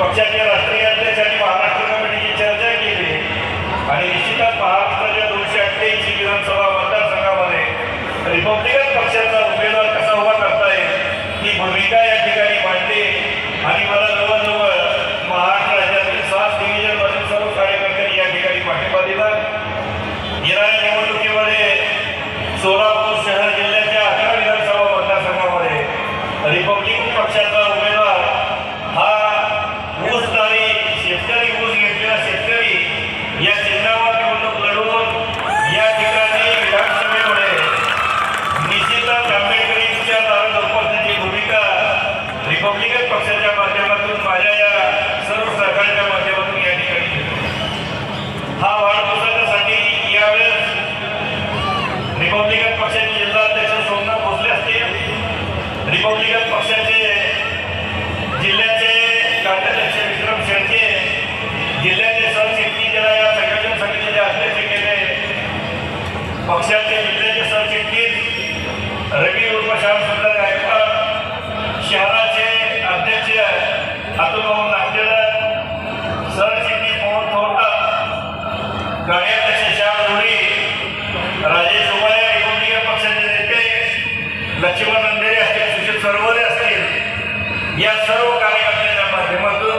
पक्षाचे राष्ट्रीय अध्यक्ष आणि महाराष्ट्र कमिटीची चर्चा केली. आणि निश्चितच महाराष्ट्राच्या दोनशे अठ्ठ्याऐंशी विधानसभा मतदारसंघामध्ये रिपब्लिकन पक्षाचा उमेदवार कसा उभा करता येईल? ही भूमिका या ठिकाणी मांडली. आणि मला जवळजवळ महाराष्ट्र राज्यातील सात डिव्हिजनमधील सर्व कार्यकर्त्यांनी या ठिकाणी पाठिंबा दिला येणाऱ्या निवडणुकीमध्ये सोलापूर शहर जिल्हा अकरा विधानसभा मतदारसंघामध्ये रिपब्लिकन पक्षाचा उमेदवार हा ऊसदारी शेतकरी ऊस घेतलेला शेतकरी या चिन्हावर निवडणूक लढवून या ठिकाणी विधानसभेमध्ये निश्चितच आंबेडकरींच्या दारात उपस्थितीची भूमिका रिपब्लिकन पक्षाच्या माध्यमातून माझ्या या सर्व सरकारच्या माध्यमातून या ठिकाणी हा वाढदिवसाच्यासाठी यावेळेस रिपब्लिकन पक्षाचे जिल्हाध्यक्ष सोमनाथ भोसले असतील. रिपब्लिकन पक्षाचे जिल्ह्याचे कार्याध्यक्ष विक्रम शेळके जिल्ह्याचे सरचिटणीस ज्याला या संघटन समितीचे अध्यक्ष केले पक्षाचे जिल्ह्याचे सरचिटणीस रवी उर्फ श्यामसुंदर असतील असतील या सर्व कार्यकर्त्यांच्या माध्यमातून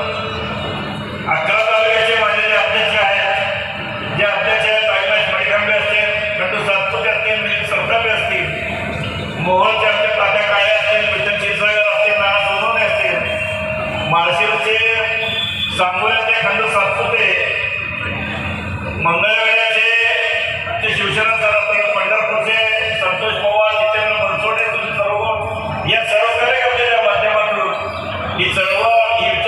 अकरा तालुक्याचे माझे जे अध्यक्ष आहेत जे अध्यक्ष आहेत कैलाश मणिकांबे असतील खंडू सातपुते असतील मिलिंद सरतापे असतील मोहनचे आमचे तात्या काळे असतील मिथन क्षीरसागर असतील नाना सोनवणे असतील माळशिरचे सांगोल्याचे खंडू सातपुते मंगळवेढ्याचे Noah, you